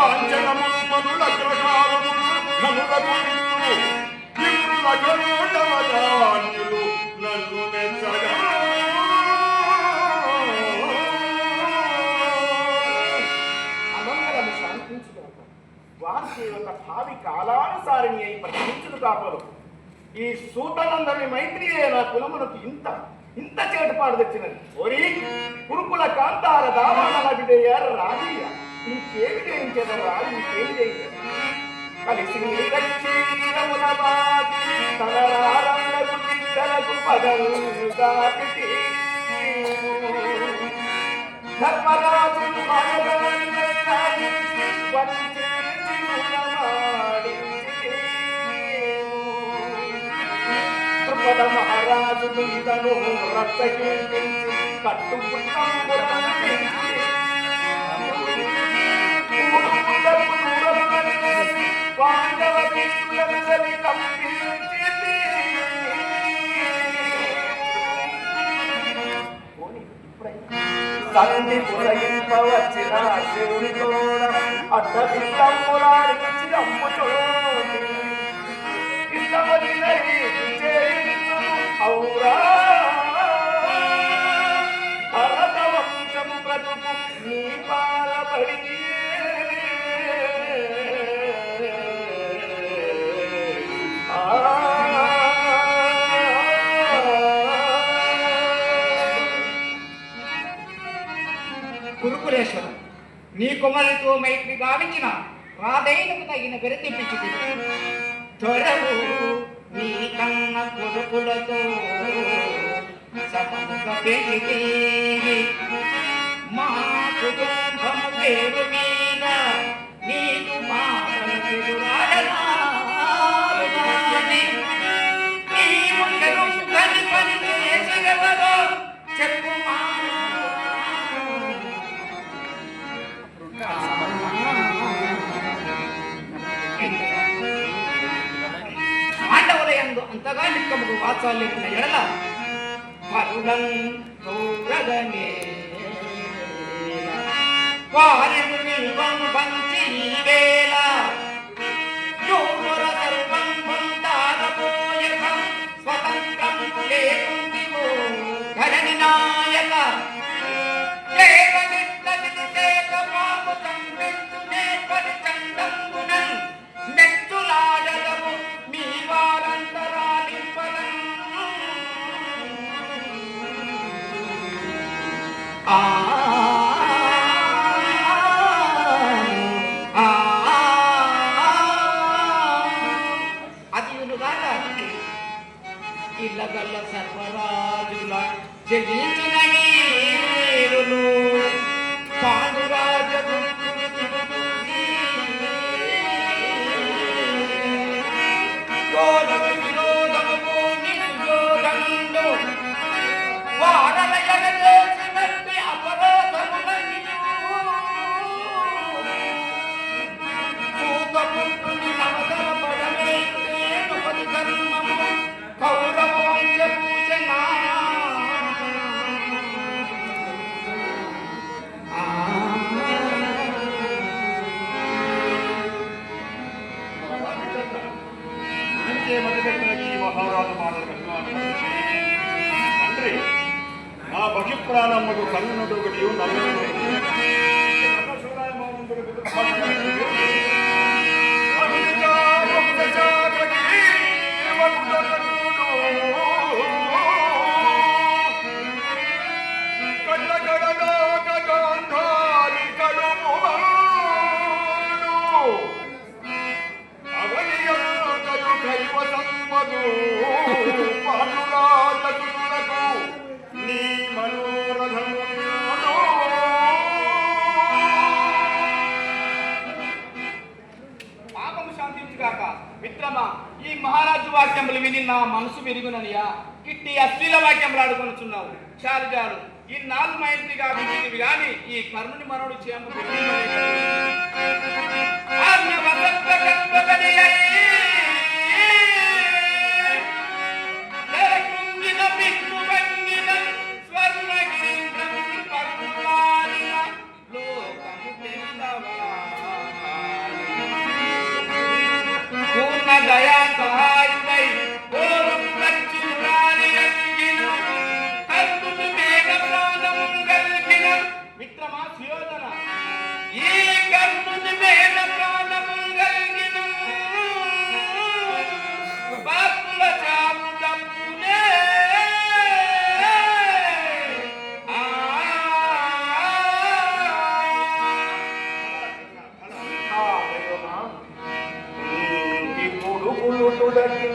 లాంఛనములు భావి కాలానుసారిణి అయి కాపరు ఈ సూతనందరి మైత్రియే నా కులమునకు ఇంత ఇంత చేటుపాటు తెచ్చినది. ఒరి కురుకుల కాంతార దావాల బిడ్డయ్యారు రాజీయ. ఇంకేమి చేయించదరా ఇంకేమి చేయించదు కలిసి నీరచ్చి నీరమున బాగి ధర్మరాజు మహారాజు సంధి పురయింపవచ్చిన శివుని తోడ అడ్డ బిల్లమ్ములాడించి అమ్ముచోడి కురుకులేశ్వరం నీ కుమారుతో మైత్రి గావించిన రాధైనకు తగిన వెరతిప్పించి త్వరవు నీ కన్న కొడుకులతో సమముగా పెరిగేవి మా కుటుంబము పేరు మీద పాండవులయందు అంతగా నిక్కముకు వాత్సల్యమైన ఎడల పరులం ఆ ఆ అదియునుగాక ఇళ్ళగల్ల సర్వరాజుల జయించిన అందుకే మొదలెట్టిన ఈ మహారాజు మాటలు తండ్రి నా బహి ప్రాణమ్మకు కన్నునటు ఒకటి నలుగురు నీ మనోరథము పాపము శాంతించుగాక. మిత్రమా ఈ మహారాజు వాక్యములు విని నా మనసు విరుగుననియా. ఇట్టి అశ్లీల వాక్యములు ఆడుకొనుచున్నావు చాలు చాలు ఈ నాలుగు మైత్రిగా వింటివి గాని ఈ కర్ణుని మనోడు చేయము చూడకి నీ